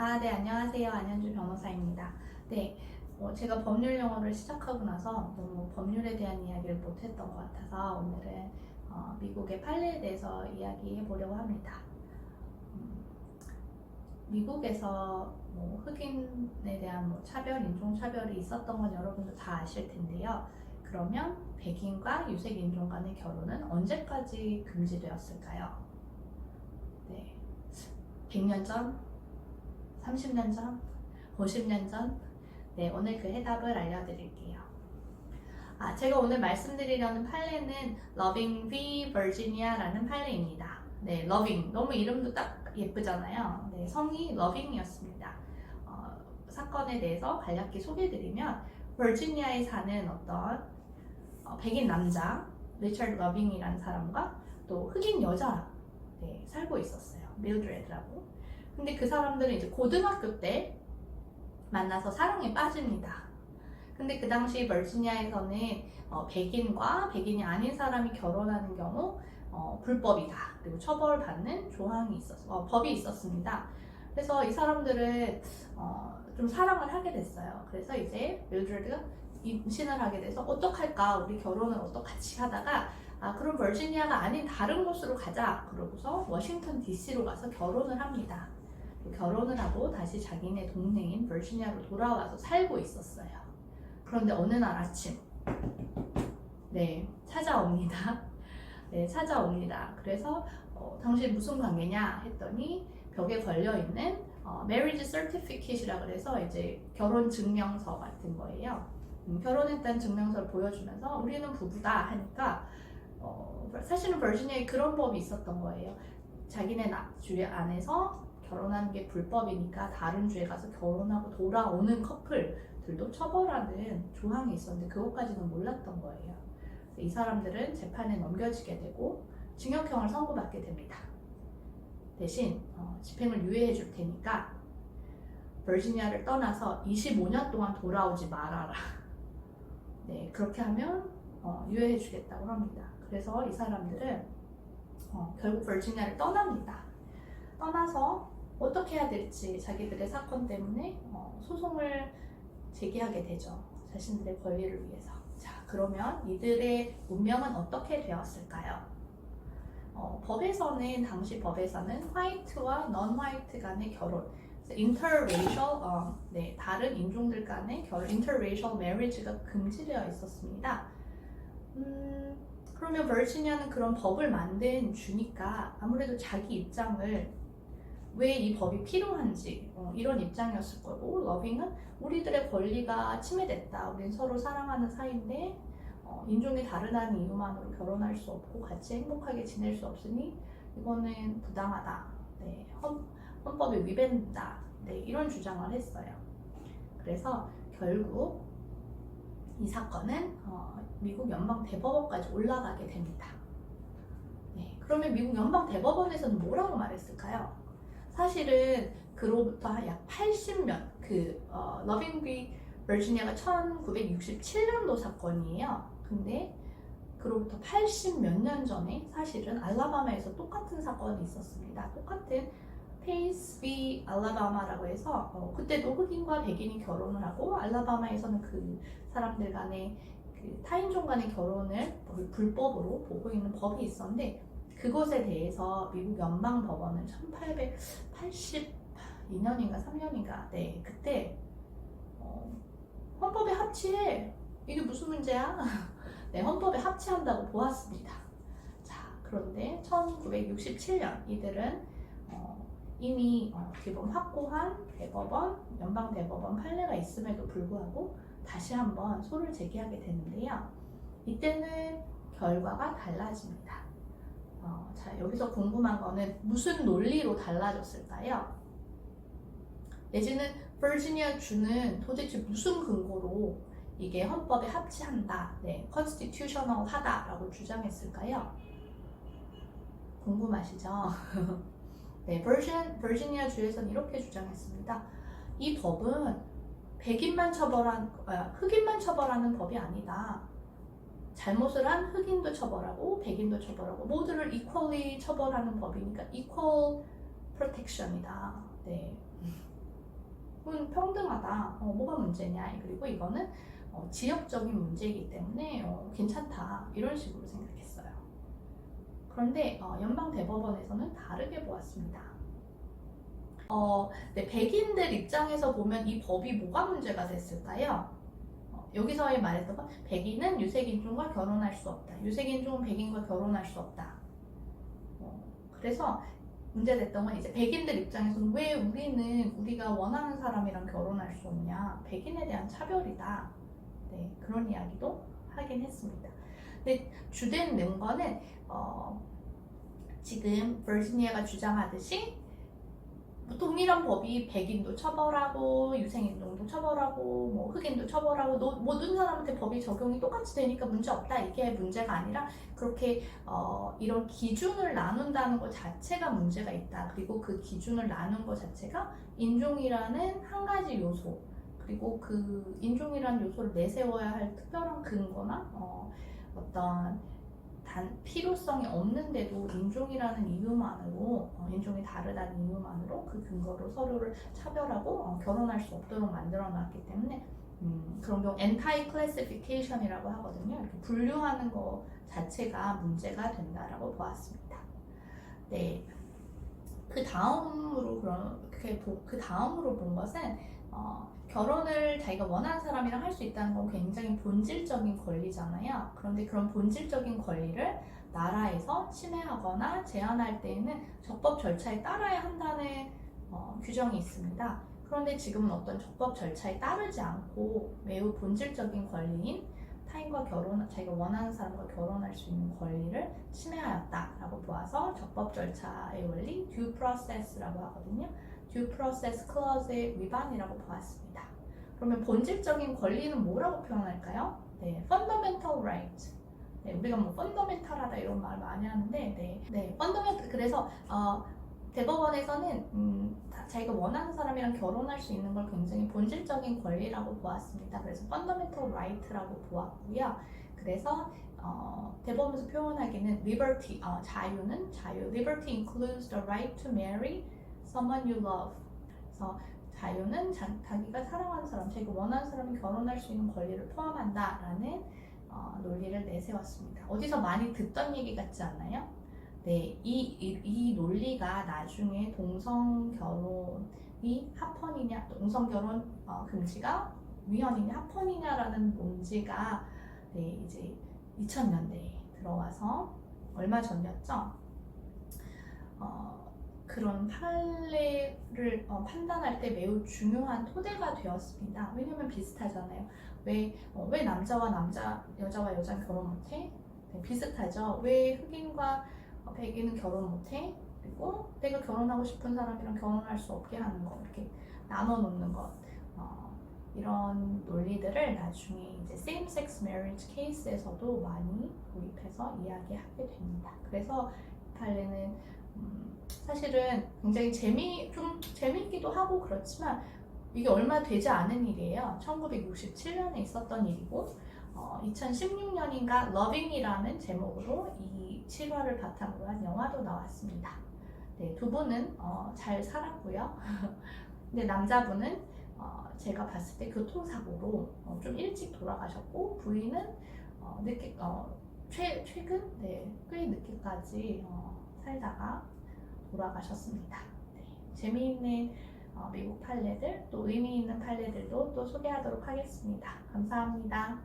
아, 네, 안녕하세요. 안현주 변호사입니다. 네, 어, 제가 법률 영어를 시작하고 나서 너무 법률에 대한 이야기를 못했던 것 같아서 오늘은 어, 미국의 판례에 대해서 이야기해 보려고 합니다. 음, 미국에서 뭐 흑인에 대한 뭐 차별, 인종차별이 있었던 건 여러분도 다 아실 텐데요. 그러면 백인과 유색 인종 간의 결혼은 언제까지 금지되었을까요? 네. 100년 전? 30년 전? 50년 전? 네, 오늘 그 해답을 알려드릴게요. 아, 제가 오늘 말씀드리려는 판례는 Loving v. Virginia라는 판례입니다. 네, Loving. 너무 이름도 딱 예쁘잖아요. 네, 성이 Loving이었습니다. 어, 사건에 대해서 간략히 소개해드리면, 버지니아에 사는 어떤 어, 백인 남자, 리처드 러빙이라는 사람과 또 흑인 여자, 네, 살고 있었어요. 밀드레드라고. 근데 그 사람들은 이제 고등학교 때 만나서 사랑에 빠집니다. 근데 그 당시 버지니아에서는 어, 백인과 백인이 아닌 사람이 결혼하는 경우 어, 불법이다. 그리고 처벌받는 조항이 있었, 어, 법이 있었습니다. 그래서 이 사람들은 어, 좀 사랑을 하게 됐어요. 그래서 이제 밀드레드가 임신을 하게 돼서 어떡할까? 우리 결혼을 어떡같이 하다가 아 그럼 버지니아가 아닌 다른 곳으로 가자. 그러고서 워싱턴 DC로 가서 결혼을 합니다. 결혼을 하고 다시 자기네 동네인 버지니아로 돌아와서 살고 있었어요. 그런데 어느 날 아침, 네, 찾아옵니다. 네, 찾아옵니다. 그래서 어, 당신 무슨 관계냐 했더니 벽에 걸려 있는 어, marriage certificate이라 그래서 이제 결혼 증명서 같은 거예요. 음, 결혼했다는 증명서를 보여주면서 우리는 부부다 하니까 어, 사실은 버지니아에 그런 법이 있었던 거예요. 자기네 나, 주의 안에서 결혼하는 게 불법이니까 다른 주에 가서 결혼하고 돌아오는 커플들도 처벌하는 조항이 있었는데 그것까지는 몰랐던 거예요. 이 사람들은 재판에 넘겨지게 되고 징역형을 선고받게 됩니다. 대신 어, 집행을 유예해 줄 테니까 버지니아를 떠나서 25년 동안 돌아오지 말아라. 네, 그렇게 하면 어, 유예해 주겠다고 합니다. 그래서 이 사람들은 어, 결국 버지니아를 떠납니다. 떠나서 어떻게 해야 될지 자기들의 사건 때문에 어, 소송을 제기하게 되죠. 자신들의 권리를 위해서. 자, 그러면 이들의 운명은 어떻게 되었을까요? 어, 법에서는 당시 법에서는 화이트와 넌 화이트 간의 결혼, interracial, 어, 네, 다른 인종들 간의 결혼, interracial marriage가 금지되어 있었습니다. 음, 그러면 버지니아는 그런 법을 만든 주니까 아무래도 자기 입장을 왜 이 법이 필요한지 어, 이런 입장이었을 거고 러빙은 우리들의 권리가 침해됐다. 우린 서로 사랑하는 사이인데 어, 인종이 다르다는 이유만으로 결혼할 수 없고 같이 행복하게 지낼 수 없으니 이거는 부당하다. 네, 헌, 헌법에 위배된다. 네, 이런 주장을 했어요. 그래서 결국 이 사건은 어, 미국 연방 대법원까지 올라가게 됩니다. 네, 그러면 미국 연방 대법원에서는 뭐라고 말했을까요? 사실은 그로부터 약 80년 그 어, 러빙 비 버지니아가 1967년도 사건이에요. 근데 그로부터 80 몇 년 전에 사실은 알라바마에서 똑같은 사건이 있었습니다. 똑같은 페이스 비 알라바마라고 해서 어, 그때도 흑인과 백인이 결혼을 하고 알라바마에서는 그 사람들 간의 그 타인종 간의 결혼을 불법으로 보고 있는 법이 있었는데 그것에 대해서 미국 연방 법원은 1882년인가 3년인가 네 그때 어, 헌법에 합치해 이게 무슨 문제야? 네 헌법에 합치한다고 보았습니다. 자 그런데 1967년 이들은 어, 이미 어, 기본 확고한 대법원 연방 대법원 판례가 있음에도 불구하고 다시 한번 소를 제기하게 되는데요. 이때는 결과가 달라집니다. 어, 자, 여기서 궁금한 거는 무슨 논리로 달라졌을까요? 내지는 버지니아 주는 도대체 무슨 근거로 이게 헌법에 합치한다, 네, constitutional 하다라고 주장했을까요? 궁금하시죠? 네, 버진, 버지니아 주에서는 이렇게 주장했습니다. 이 법은 백인만 처벌한, 아, 흑인만 처벌하는 법이 아니다. 잘못을 한 흑인도 처벌하고 백인도 처벌하고 모두를 equally 처벌하는 법이니까 equal protection이다. 네. 평등하다. 어, 뭐가 문제냐? 그리고 이거는 어, 지역적인 문제이기 때문에 어, 괜찮다. 이런 식으로 생각했어요. 그런데 어, 연방 대법원에서는 다르게 보았습니다. 어, 네, 백인들 입장에서 보면 이 법이 뭐가 문제가 됐을까요? 어, 여기서 말했던 건 백인은 유색인종과 결혼할 수 없다. 유색인종은 백인과 결혼할 수 없다. 어, 그래서 문제됐던 건 이제 백인들 입장에서는 왜 우리는 우리가 원하는 사람이랑 결혼할 수 없냐. 백인에 대한 차별이다. 네, 그런 이야기도 하긴 했습니다. 근데 주된 논거는 어, 지금 버지니아가 주장하듯이 동일한 법이 백인도 처벌하고 유생인종도 처벌하고 뭐 흑인도 처벌하고 노, 모든 사람한테 법이 적용이 똑같이 되니까 문제 없다. 이게 문제가 아니라 그렇게 어, 이런 기준을 나눈다는 것 자체가 문제가 있다. 그리고 그 기준을 나눈 것 자체가 인종이라는 한 가지 요소 그리고 그 인종이라는 요소를 내세워야 할 특별한 근거나 어, 어떤 단 필요성이 없는데도 인종이라는 이유만으로 어, 인종이 다르다는 이유만으로 그 근거로 서로를 차별하고 어, 결혼할 수 없도록 만들어 놨기 때문에 음, 그런 경우 anti classification이라고 하거든요. 이렇게 분류하는 것 자체가 문제가 된다라고 보았습니다. 네. 그 다음으로 보- 그 다음으로 본 것은 어, 결혼을 자기가 원하는 사람이랑 할 수 있다는 건 굉장히 본질적인 권리잖아요. 그런데 그런 본질적인 권리를 나라에서 침해하거나 제한할 때에는 적법 절차에 따라야 한다는 어, 규정이 있습니다. 그런데 지금은 어떤 적법 절차에 따르지 않고 매우 본질적인 권리인 타인과 결혼, 자기가 원하는 사람과 결혼할 수 있는 권리를 침해하였다라고 보아서 적법 절차의 원리, due process라고 하거든요. Due process clause의 위반이라고 보았습니다. 그러면 본질적인 권리는 뭐라고 표현할까요? 네, fundamental right. 네, 우리가 뭐 fundamental하다 이런 말 많이 하는데, 네, 네, fundamental 그래서 어, 대법원에서는 음, 다- 자기가 원하는 사람이랑 결혼할 수 있는 걸 굉장히 본질적인 권리라고 보았습니다. 그래서 fundamental right라고 보았고요. 그래서 어, 대법원에서 표현하기는 liberty, 어, 자유는 자유. Liberty includes the right to marry someone you love. 그래서 자유는 자, 자기가 사랑하는 사람, 자기가 원하는 사람이 결혼할 수 있는 권리를 포함한다라는 어, 논리를 내세웠습니다. 어디서 많이 듣던 얘기 같지 않나요? 네, 이, 이, 이 논리가 나중에 동성 결혼이 합헌이냐, 동성 결혼 어, 금지가 위헌이냐, 합헌이냐라는 논지가 네, 이제 2000년대에 들어와서 얼마 전이었죠? 어, 그런 판례를 어, 판단할 때 매우 중요한 토대가 되었습니다. 왜냐면 비슷하잖아요. 왜, 어, 왜 남자와 남자, 여자와 여자는 결혼 못해? 네, 비슷하죠. 왜 흑인과 어, 백인은 결혼 못해? 그리고 내가 결혼하고 싶은 사람이랑 결혼할 수 없게 하는 거, 이렇게 나눠 놓는 것. 어, 이런 논리들을 나중에 이제 same-sex marriage 케이스에서도 많이 도입해서 이야기하게 됩니다. 그래서 이 판례는 음, 사실은 굉장히 재미 좀 재미있기도 하고 그렇지만 이게 얼마 되지 않은 일이에요. 1967년에 있었던 일이고 어, 2016년인가 러빙이라는 제목으로 이 실화를 바탕으로 한 영화도 나왔습니다. 네, 두 분은 어, 잘 살았고요. 근데 남자분은 어, 제가 봤을 때 교통사고로 어, 좀 일찍 돌아가셨고 부인은 어, 늦게 어, 최, 최근 네, 꽤 늦게까지 어, 살다가 돌아가셨습니다. 네, 재미있는 어, 미국 판례들 또 의미 있는 판례들도 또 소개하도록 하겠습니다. 감사합니다.